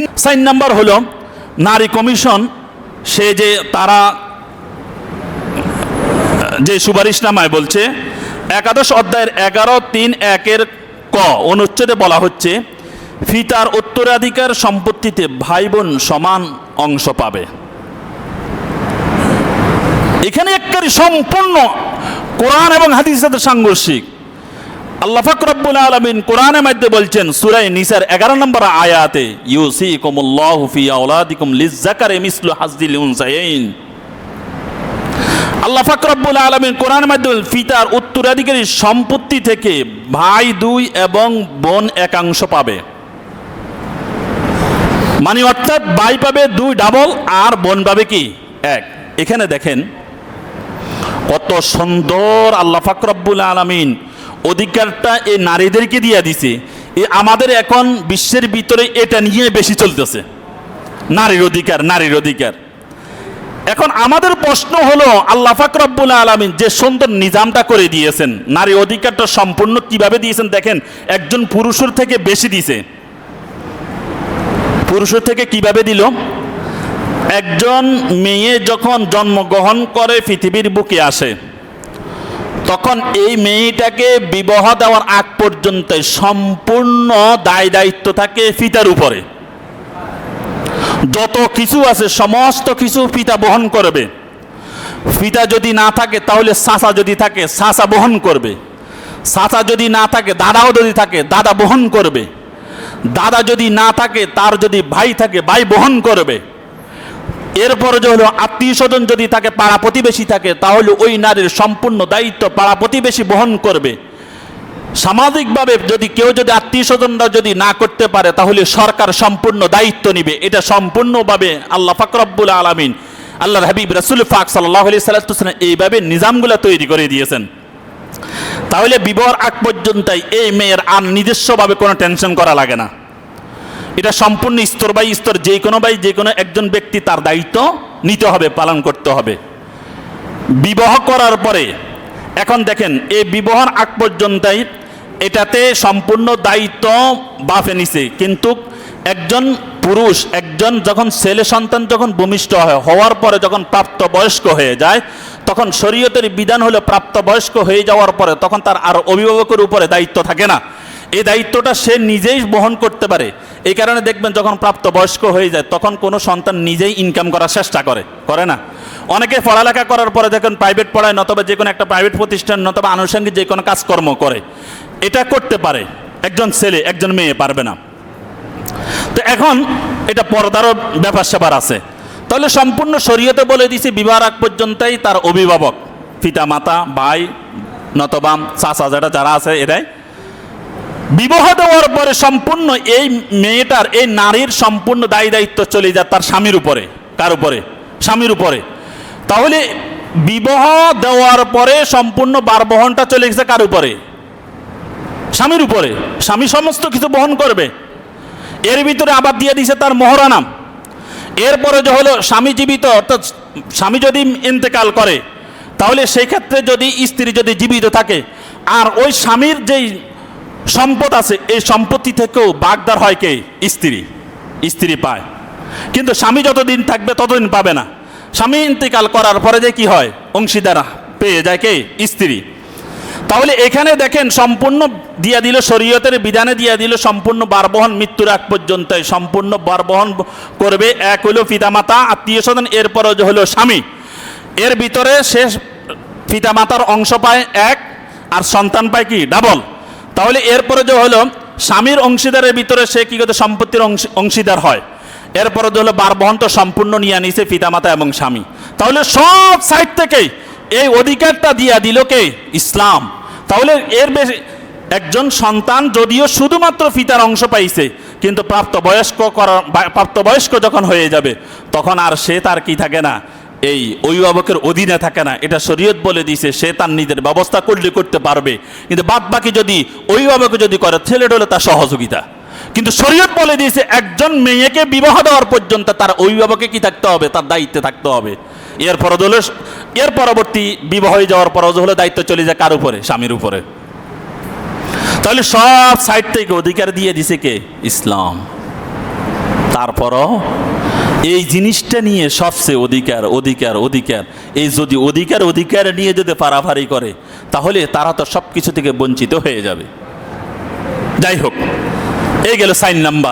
তিন sign number হলো, নারী কমিশন, সে যে তারা, যে সুপারিশনামায় বলছে, একাদশ অধ্যায়ের এগারো, তিন, একের ক অনুচ্ছেদে বলা হচ্ছে ফিতার উত্তরাধিকার সম্পত্তিতে ভাই বোন সমান অংশ পাবে। এখানে একবারে সম্পূর্ণ কোরআন এবং হাদিসের সাথে সাংঘর্ষিক। আল্লাহ ফাকরাবুল আলমিন কোরআনের মধ্যে বলছেন সুরাই নিসার এগারো নম্বর আয়াতে ইউসি কুমুল্লাহ ফি আওলাদিকুম লিজ্জাকারে মিসলু হাজদিল উনসাইন। আল্লাহ ফাকরাবুল আলমিন কোরআন মাধ্যমে ফিতার উত্তরাধিকারী সম্পত্তি থেকে ভাই, দুই এবং বোন একাংশ পাবে। মানে অর্থাৎ ভাই পাবে দুই ডাবল আর বোন পাবে কি? এক। এখানে দেখেন, কত সুন্দর আল্লাহ ফাকরাবুল আলমিন অধিকারটা এই নারীদেরকে দিয়ে দিছে। এ আমাদের এখন বিশ্বের ভিতরে এটা নিয়ে বেশি চলতেছে। নারীর অধিকার নারীর অধিকার। এখন আমাদের প্রশ্ন হলো, আল্লাহ ফাকরাবুল আলমিন যে সুন্দর নিজামটা করে দিয়েছেন নারী অধিকারটা সম্পূর্ণ কীভাবে দিয়েছেন দেখেন, একজন পুরুষের থেকে বেশি দিছে। পুরুষের থেকে কীভাবে দিল? একজন মেয়ে যখন জন্মগ্রহণ করে, পৃথিবীর বুকে আসে তখন এই মেয়েটাকে বিবাহ দেওয়ার আগ পর্যন্ত সম্পূর্ণ দায় দায়িত্ব থাকে পিতার উপরে। যত কিছু আছে, সমস্ত কিছু পিতা বহন করবে। পিতা যদি না থাকে, তাহলে সাসা যদি থাকে সাসা বহন করবে। সাসা যদি না থাকে, দাদাও যদি থাকে, দাদা বহন করবে। দাদা যদি না থাকে, তার যদি ভাই থাকে, ভাই বহন করবে। এরপরে যে হলো আত্মীয় স্বজন যদি থাকে, পাড়া প্রতিবেশী থাকে, তাহলে ওই নারীর সম্পূর্ণ দায়িত্ব পাড়া প্রতিবেশী বহন করবে। সামাজিকভাবে যদি কেউ যদি আত্মীয় স্বজনরা যদি না করতে পারে, তাহলে সরকার সম্পূর্ণ দায়িত্ব নিবে। এটা সম্পূর্ণভাবে আল্লাহ ফাকরব্বুল আলমিন আল্লাহ হাবিব রাসুল ফাক সাল্লাহ আলি এইভাবে নিজামগুলো তৈরি করে দিয়েছেন। তাহলে বিবাহর আগ পর্যন্তই এই মেয়ের আর নিজস্বভাবে কোনো টেনশন করা লাগে না। এটা সম্পূর্ণ স্তর বাই স্তর, যে কোনো বাই যে কোনো একজন ব্যক্তি তার দায়িত্ব নিতে হবে, পালন করতে হবে। বিবাহ করার পরে, এখন দেখেন, এই বিবাহর আগ পর্যন্তই এটাতে সম্পূর্ণ দায়িত্ব বাফে নিছে। কিন্তু একজন পুরুষ, একজন যখন ছেলে সন্তান যখন ভূমিষ্ঠ হয়, হওয়ার পরে যখন প্রাপ্ত বয়স্ক হয়ে যায়, তখন শরীয়তের বিধান হলো প্রাপ্ত বয়স্ক হয়ে যাওয়ার পরে তখন তার আর অভিভাবকের উপরে দায়িত্ব থাকে না। এই দায়িত্বটা সে নিজেই বহন করতে পারে। এই কারণে দেখবেন যখন প্রাপ্ত বয়স্ক হয়ে যায়, তখন কোনো সন্তান নিজেই ইনকাম করার চেষ্টা করে। করে না। অনেকে পড়ালেখা করার পরে যখন প্রাইভেট পড়ায় নতবা যে কোনো একটা প্রাইভেট প্রতিষ্ঠান নতবা আনুষঙ্গিক যে কোনো কাজকর্ম করে। এটা করতে পারে। একজন ছেলে, একজন মেয়ে পারবে না। তো এখন এটা পর্দারও ব্যাপার স্যাপার আছে। তাহলে সম্পূর্ণ শরীয়তে বলে দিছি, বিবাহ আগ পর্যন্তই তার অভিভাবক। পিতা, মাতা, ভাই, নতবা চাচা যেটা যারা আছে, এরাই বিবাহ দেওয়ার পরে সম্পূর্ণ এই মেয়েটার, এই নারীর সম্পূর্ণ দায়ী দায়িত্ব চলে যায় তার স্বামীর উপরে, কার উপরে? স্বামীর উপরে। তাহলে বিবাহ দেওয়ার পরে সম্পূর্ণ বার বহনটা চলে গেছে কার উপরে? স্বামীর উপরে। স্বামী সমস্ত কিছু বহন করবে। এর ভিতরে আবার দিয়ে দিছে তার মহরানাম এরপরে যে হলো স্বামী জীবিত, অর্থাৎ স্বামী যদি ইন্তেকাল করে, তাহলে সেই ক্ষেত্রে যদি স্ত্রী যদি জীবিত থাকে, আর ওই স্বামীর যেই সম্পদ আছে, এই সম্পত্তি থেকেও বাগদার হয় কে? স্ত্রী। স্ত্রী পায়। কিন্তু স্বামী যতদিন থাকবে ততদিন পাবে না। স্বামী ইন্তেকাল করার পরে যে কি হয়? অংশীদারা পেয়ে যায় কে? স্ত্রী। তাহলে এখানে দেখেন সম্পূর্ণ দিয়া দিল শরীয়তের বিধানে দিয়া দিল সম্পূর্ণ বারবহন মৃত্যুর আগ পর্যন্ত সম্পূর্ণ বারবহন করবে এক হলো পিতামাতা, আত্মীয় স্বজন এরপর হলো স্বামী। এর ভিতরে শেষ পিতামাতার অংশ পায় এক আর সন্তান পায় কি? ডাবল। তাহলে এরপরে যে হলো, স্বামীর অংশীদারের ভিতরে সে কি করতে? সম্পত্তির অংশীদার হয়। এরপরে যে হলো বারবহন তো সম্পূর্ণ নিয়ে নিছে পিতামাতা এবং স্বামী। তাহলে সব সাইড থেকেই এই অধিকারটা দিয়া দিল কে? ইসলাম। তাহলে এর বেশি, একজন সন্তান যদিও শুধুমাত্র পিতার অংশ পাইছে, কিন্তু প্রাপ্তবয়স্ক করার প্রাপ্তবয়স্ক যখন হয়ে যাবে, তখন আর সে তার কি থাকে না? এই অভিভাবকের অধীনে থাকে না। এটা শরীয়ত বলে দিয়েছে সে তার নিজের ব্যবস্থা করলে করতে পারবে। কিন্তু বাদ বাকি যদি অভিভাবক যদি করে ছেলেটা হলে তার সহযোগিতা। কিন্তু শরীয়ত বলে দিয়েছে, একজন মেয়েকে বিবাহ দেওয়ার পর্যন্ত তার অভিভাবকে কি থাকতে হবে? তার দায়িত্বে থাকতে হবে। এর হলো, এর পরবর্তী বিবাহ যাওয়ার পর হলো দায়িত্ব চলে যায় কার উপরে? স্বামীর উপরে। তাহলে সব সাইড থেকে অধিকার দিয়ে দিছে কে? ইসলাম। তারপরও এই জিনিসটা নিয়ে সবচেয়ে অধিকার অধিকার অধিকার। এই যদি অধিকার অধিকার নিয়ে যদি পারাভারি করে, তাহলে তারা তো সব কিছু থেকে বঞ্চিত হয়ে যাবে। যাই হোক, এই গেল সাইন নাম্বার।